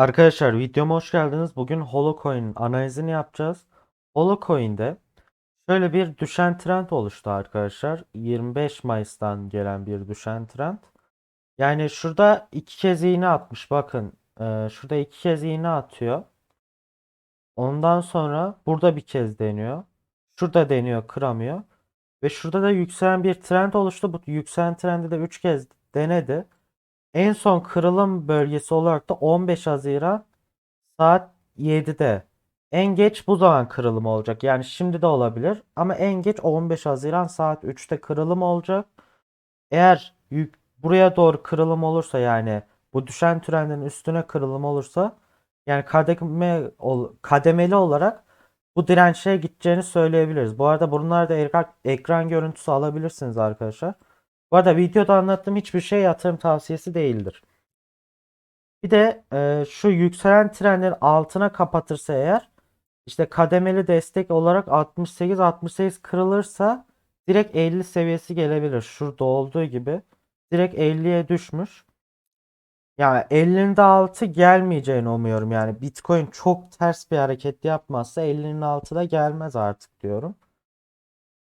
Arkadaşlar videoma hoş geldiniz. Bugün Holocoin'in analizini yapacağız. Holocoin'de şöyle bir düşen trend oluştu arkadaşlar. 25 Mayıs'tan gelen bir düşen trend. Yani şurada iki kez iğne atmış. Bakın e, şurada iki kez iğne atıyor. Ondan sonra burada bir kez deniyor. Şurada deniyor, kıramıyor. Ve şurada da yükselen bir trend oluştu. Bu yükselen trendi de 3 kez denedi. En son kırılım bölgesi olarak da 15 Haziran saat 7'de. En geç bu zaman kırılım olacak. Yani şimdi de olabilir ama en geç 15 Haziran saat 3'te kırılım olacak. Eğer yük, buraya doğru kırılım olursa yani bu düşen trendin üstüne kırılım olursa yani kademe, kademeli olarak bu dirençe gideceğini söyleyebiliriz. Bu arada bunlarda ekran, ekran görüntüsü alabilirsiniz arkadaşlar. Bu arada videoda anlattığım hiçbir şey yatırım tavsiyesi değildir. Bir de e, şu yükselen trendin altına kapatırsa eğer işte kademeli destek olarak 68 68 kırılırsa direkt 50 seviyesi gelebilir. Şurada olduğu gibi direkt 50'ye düşmüş. Yani 50'nin de altı gelmeyeceğini umuyorum. Yani Bitcoin çok ters bir hareket yapmazsa 50'nin altı da gelmez artık diyorum.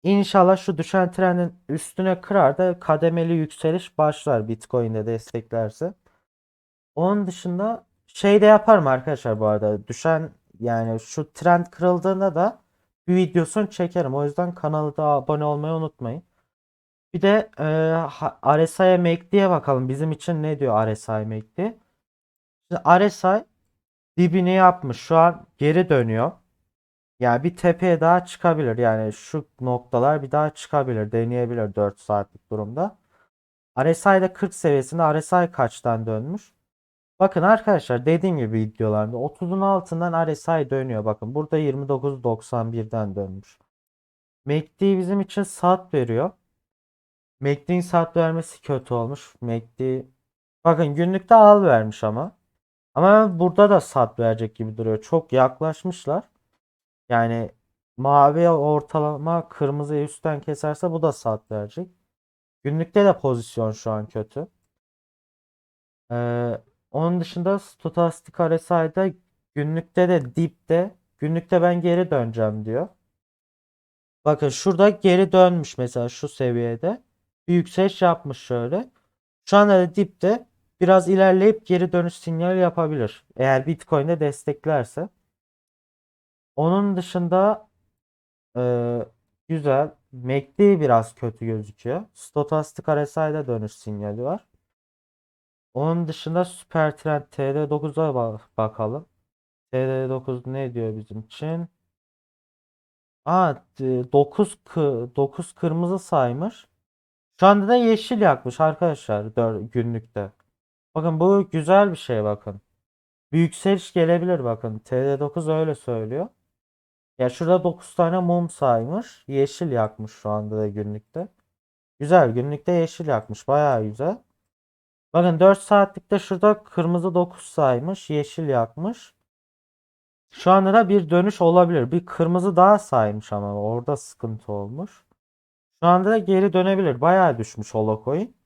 İnşallah şu düşen trendin üstüne kırar da kademeli yükseliş başlar Bitcoin'de desteklerse. Onun dışında şey de yaparım arkadaşlar bu arada. Düşen yani şu trend kırıldığında da bir videosunu çekerim. O yüzden kanala da abone olmayı unutmayın. Bir de e, RSI MACD'ye bakalım. Bizim için ne diyor RSI MACD? Şimdi RSI dibini yapmış. Şu an geri dönüyor. Yani bir tepeye daha çıkabilir. Yani şu noktalar bir daha çıkabilir. Deneyebilir 4 saatlik durumda. RSI'de 40 seviyesinde RSI kaçtan dönmüş? Bakın arkadaşlar dediğim gibi videolarda 30'un altından RSI dönüyor. Bakın burada 29.91'den dönmüş. MACD bizim için saat veriyor. MACD'nin saat vermesi kötü olmuş. MACD bakın günlükte al vermiş ama. Ama burada da sat verecek gibi duruyor. Çok yaklaşmışlar. Yani mavi ortalama kırmızı üstten keserse bu da sat verecek. Günlükte de pozisyon şu an kötü. Ee, onun dışında stokastik RSI'de günlükte de dipte günlükte ben geri döneceğim diyor. Bakın şurada geri dönmüş mesela şu seviyede. Bir yükseliş yapmış şöyle. Şu anda da dipte biraz ilerleyip geri dönüş sinyali yapabilir. Eğer Bitcoin'de desteklerse. Onun dışında e, güzel. MACD biraz kötü gözüküyor. Stokastik RSI'de dönüş sinyali var. Onun dışında Süper Trend TD9'a ba- bakalım. TD9 ne diyor bizim için? Aa 9 9 kırmızı saymış. Şu anda da yeşil yakmış arkadaşlar dör- günlükte. Bakın bu güzel bir şey bakın. Bir yükseliş gelebilir bakın. TD9 öyle söylüyor. Ya şurada 9 tane mum saymış. Yeşil yakmış şu anda da günlükte. Güzel günlükte yeşil yakmış. Bayağı güzel. Bakın 4 saatlikte şurada kırmızı 9 saymış. Yeşil yakmış. Şu anda da bir dönüş olabilir. Bir kırmızı daha saymış ama orada sıkıntı olmuş. Şu anda da geri dönebilir. Bayağı düşmüş Holocoin.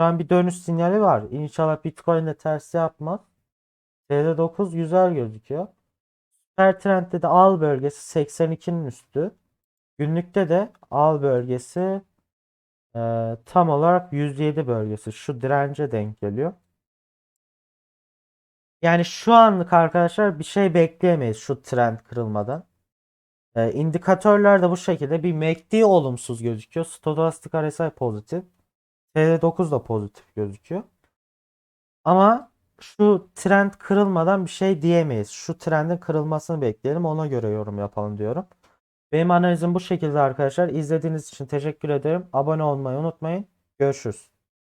Şu an bir dönüş sinyali var. İnşallah Bitcoin de ters yapmaz. TD9 güzel gözüküyor. Süper Trend'de de al bölgesi 82'nin üstü. Günlükte de al bölgesi e, tam olarak 107 bölgesi. Şu dirence denk geliyor. Yani şu anlık arkadaşlar bir şey bekleyemeyiz şu trend kırılmadan. E, indikatörler de bu şekilde bir MACD olumsuz gözüküyor. Stochastic RSI pozitif. TD9 da pozitif gözüküyor. Ama şu trend kırılmadan bir şey diyemeyiz. Şu trendin kırılmasını bekleyelim. Ona göre yorum yapalım diyorum. Benim analizim bu şekilde arkadaşlar. İzlediğiniz için teşekkür ederim. Abone olmayı unutmayın. Görüşürüz.